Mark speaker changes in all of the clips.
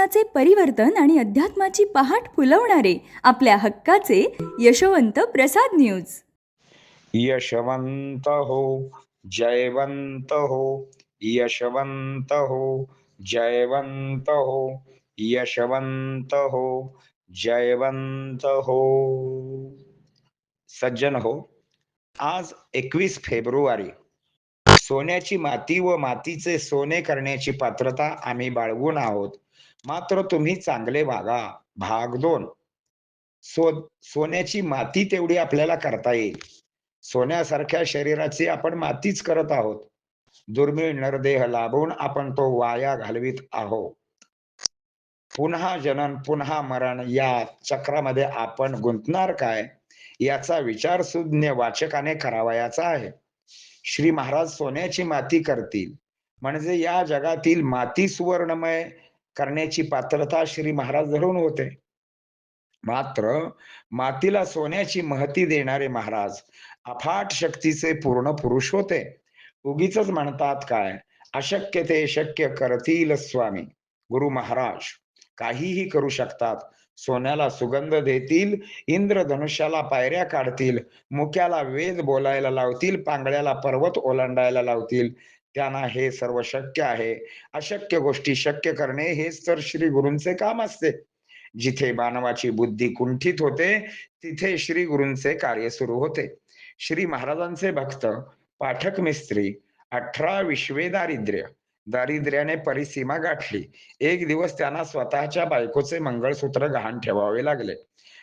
Speaker 1: जीवनाचे परिवर्तन आणि अध्यात्माची पहाट फुलवणारे आपल्या हक्काचे यशवंत प्रसाद न्यूज.
Speaker 2: यशवंत हो जयवंत हो यशवंत हो जयवंत हो यशवंत हो जयवंत हो. सज्जन हो आज एकवीस फेब्रुवारी सोन्याची माती व मातीचे सोने करण्याची पात्रता आम्ही बाळगून आहोत. मात्र तुम्ही चांगले वागा. भाग दोन. सो सोन्याची माती तेवढी आपल्याला करता येईल. सोन्यासारख्या शरीराची आपण मातीच करत आहोत. दुर्मिळ नरदेह लाभून आपण तो वाया घालवित आहोत पुन्हा जनन पुन्हा मरण या चक्रामध्ये आपण गुंतणार काय? याचा विचार सुज्ञ वाचकाने करावयाचा आहे. श्री महाराज सोन्याची माती करतील. म्हणजे या जगातील माती सुवर्णमय करण्याची पात्रता श्री महाराज धरून होते. मात्र मातीला सोन्याची महती देणारे महाराज अफाट शक्तीचे पूर्ण पुरुष होते. उगीच म्हणतात काय अशक्य ते शक्य करतील स्वामी. गुरु महाराज काहीही करू शकतात सोन्याला सुगंध देतील इंद्रधनुष्याला पायऱ्या काढतील मुक्याला वेद बोलायला लावतील पांगळ्याला पर्वत ओलांडायला लावतील. त्यांना हे सर्व शक्य आहे. अशक्य गोष्टी शक्य करणे हेच तर श्री गुरूंचे काम असते. जिथे मानवाची बुद्धी कुंठित होते तिथे श्री गुरूंचे कार्य सुरू होते. श्री महाराजांचे भक्त पाठक मिस्त्री अठरा विश्वे दारिद्र्य दारिद्र्याने परिसीमा गाठली. एक दिवस त्यांना स्वतःच्या बायकोचे मंगळसूत्र गहाण ठेवावे लागले.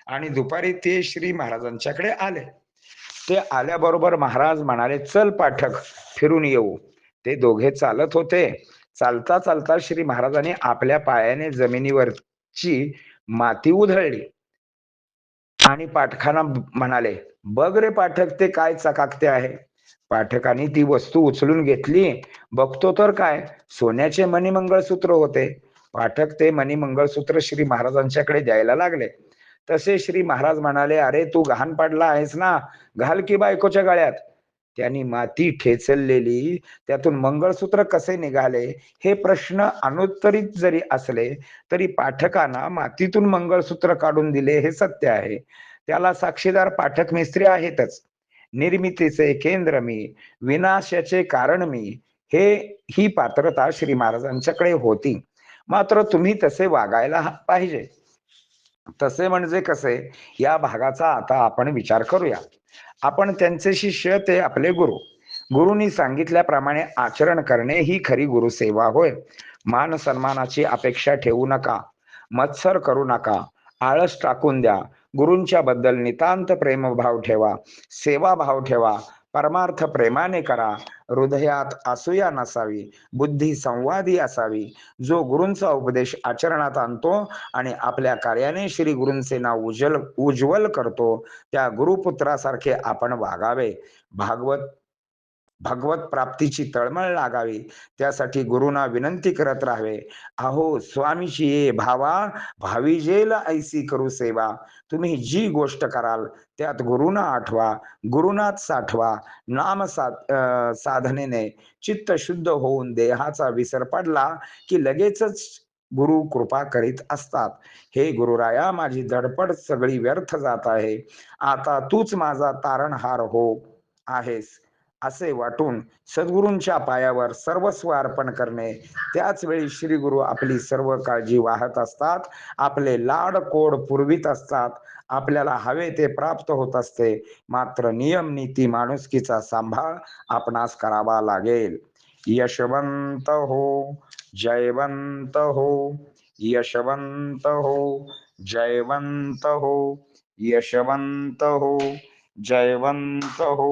Speaker 2: आणि दुपारी ते श्री महाराजांच्याकडे आले. ते आल्याबरोबर महाराज म्हणाले चल पाठक फिरून येऊ. ते दोघे चालत होते. चालता चालता श्री महाराजांनी आपल्या पायाने जमिनीवरची माती उधळली. आणि पाठकांना म्हणाले बघ रे पाठक ते काय चकाकते आहे? पाठकाने ती वस्तू उचलून घेतली. बघतो तर काय? सोन्याचे मणिमंगळसूत्र होते. पाठक ते मणिमंगळसूत्र श्री महाराजांच्याकडे द्यायला लागले. तसे श्री महाराज म्हणाले अरे तू घाण पाडला आहेस ना? घाल की बायकोच्या गळ्यात. त्यांनी माती ठेचललेली त्यातून मंगळसूत्र कसे निघाले? हे प्रश्न अनुत्तरित जरी असले तरी पाठकांना मातीतून मंगळसूत्र काढून दिले हे सत्य आहे. त्याला साक्षीदार पाठक मिस्त्री आहेतच. निर्मितीचे केंद्र मी विनाशाचे कारण मी हे ही पात्रता श्री महाराजांच्याकडे होती. मात्र तुम्ही तसे वागायला पाहिजे. तसे म्हणजे कसे? या भागाचा आता आपण विचार करूया. आपण त्यांचे शिष्य ते आपले गुरु. गुरुनी सांगितल्याप्रमाणे आचरण करणे ही खरी गुरुसेवा होय. मान सन्मानाची अपेक्षा ठेवू नका. मत्सर करू नका. आळस टाकून द्या. गुरूंच्या बद्दल नितांत प्रेमभाव ठेवा. सेवा भाव ठेवा. परमार्थ प्रेमाने करा. हृदयात असूया नसावी. बुद्धी संवादी असावी. जो गुरूंचा उपदेश आचरणात आणतो आणि आपल्या कार्याने श्री गुरूंचे नाव उज्ज्वल उज्ज्वल करतो त्या गुरुपुत्रासारखे आपण वागावे. भागवत भगवत प्राप्तीची तळमळ लागावी. त्यासाठी गुरुना विनंती करत राहावे. अहो स्वामीची ये भावा भावी जेल ऐसी करू सेवा. तुम्ही जी गोष्ट कराल त्यात गुरुना आठवा गुरुनाथ साठवा नाम साध साधनेने चित्त शुद्ध होऊन देहाचा विसर पडला की लगेचच गुरु कृपा करीत असतात. हे गुरुराया माझी धडपड सगळी व्यर्थ जात आहे. आता तूच माझा तारणहार हो आहेस. असे वाटून सद्गुरूंच्या पायावर सर्वस्व अर्पण करणे. त्याच वेळी श्री गुरु आपली सर्व काळजी वाहत असतात. आपले लाड कोड पुरवित असतात. आपल्याला हवे ते प्राप्त होत असते. मात्र नियम नीती माणुसकीचा सांभाळ आपणास करावा लागेल. यशवंत हो जयवंत हो यशवंत हो जयवंत हो यशवंत हो जयवंत हो